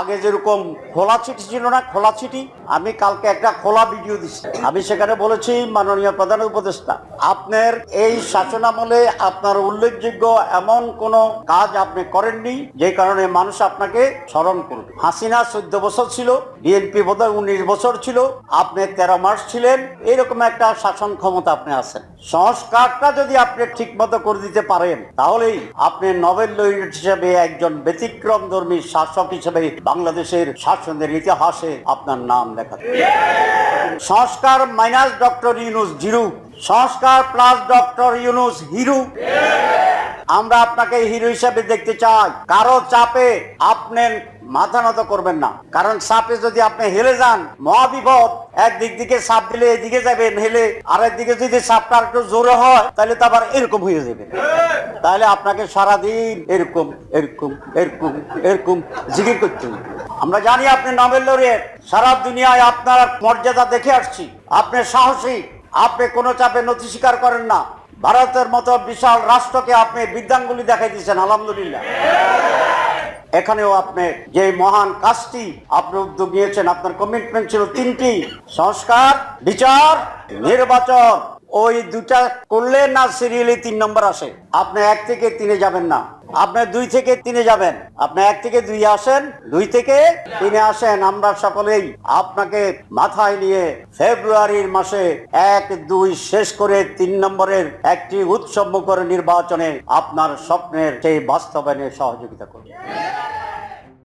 আগে যেরকম খোলা চিঠি ছিল না, খোলা চিঠি, আমি কালকে একটা খোলা ভিডিও দিচ্ছি। আমি সেখানে বলেছি মাননীয় প্রধান উপদেষ্টা আপনার এই শাসনামলে আপনার উল্লেখযোগ্য এমন কোন কাজ আপনি করেননি, যে কারণে মানুষ আপনাকে স্মরণ করবে। হাসিনা চোদ্দ বছর ছিল, বিএনপি বোধহয় উনিশ বছর ছিল, আপনি তেরো মাস ছিলেন, এরকম একটা শাসন ক্ষমতা আপনি আছেন। সংস্কারটা যদি আপনি ঠিক মতো করে দিতে পারেন, তাহলেই আপনি নোবেল লরিয়েট হিসেবে একজন ব্যতিক্রম ধর্মী শাসক হিসেবে বাংলাদেশের শাসনের ইতিহাসে আপনার নাম লেখা সংস্কার মাইনাস ডক্টর ইউনুস জিরু সংস্কার প্লাস ডক্টর ইউনুস হিরু। আমরা আপনাকে হিরো হিসাবে দেখতে চাই। কারও চাপে আপনি মাথা নত করবেন না। কারণ সাপে যদি আপনি হেলে যান, মহাবিপদ। একদিক দিকে সাপ দিলে এদিকে যাবেন হেলে আরেক দিকে যদি চাপটা একটু জোরে হয়, তাহলে তো আবার এরকম হয়ে যাবে। তাহলে আপনাকে সারাদিন এরকম এরকম এরকম এরকম জিকির করতে হবে। আমরা জানি আপনি নোবেল লরিয়েট। সারা দুনিয়ায় আপনার মর্যাদা দেখে আসছি। আপনি সাহসী। আপনি কোনো চাপে নথি স্বীকার করেন না। ভারতের মতো বিশাল রাষ্ট্রকে আপনি বিদ্যাঙ্গুলি দেখাই দিয়েছেন, আলহামদুলিল্লাহ। এখানেও আপনি যে মহান কাজটি আপনি উদ্যোগ নিয়েছেন, আপনার কমিটমেন্ট ছিল তিনটি। সংস্কার, বিচার, নির্বাচন। ওই দুটা করলে না সিরিয়ালি তিন নম্বর আসে? আপনি এক থেকে তিনে যাবেন না। আপনি দুই থেকে তিনে যাবেন। আপনি এক থেকে দুই আসেন, দুই থেকে তিনে আসেন। আমরা সকলেই আপনাকে মাথায় নিয়ে ফেব্রুয়ারির মাসে এক, দুই শেষ করে তিন নম্বরের একটি উৎসব নির্বাচনে আপনার স্বপ্নের সেই বাস্তবায়নে সহযোগিতা করবে।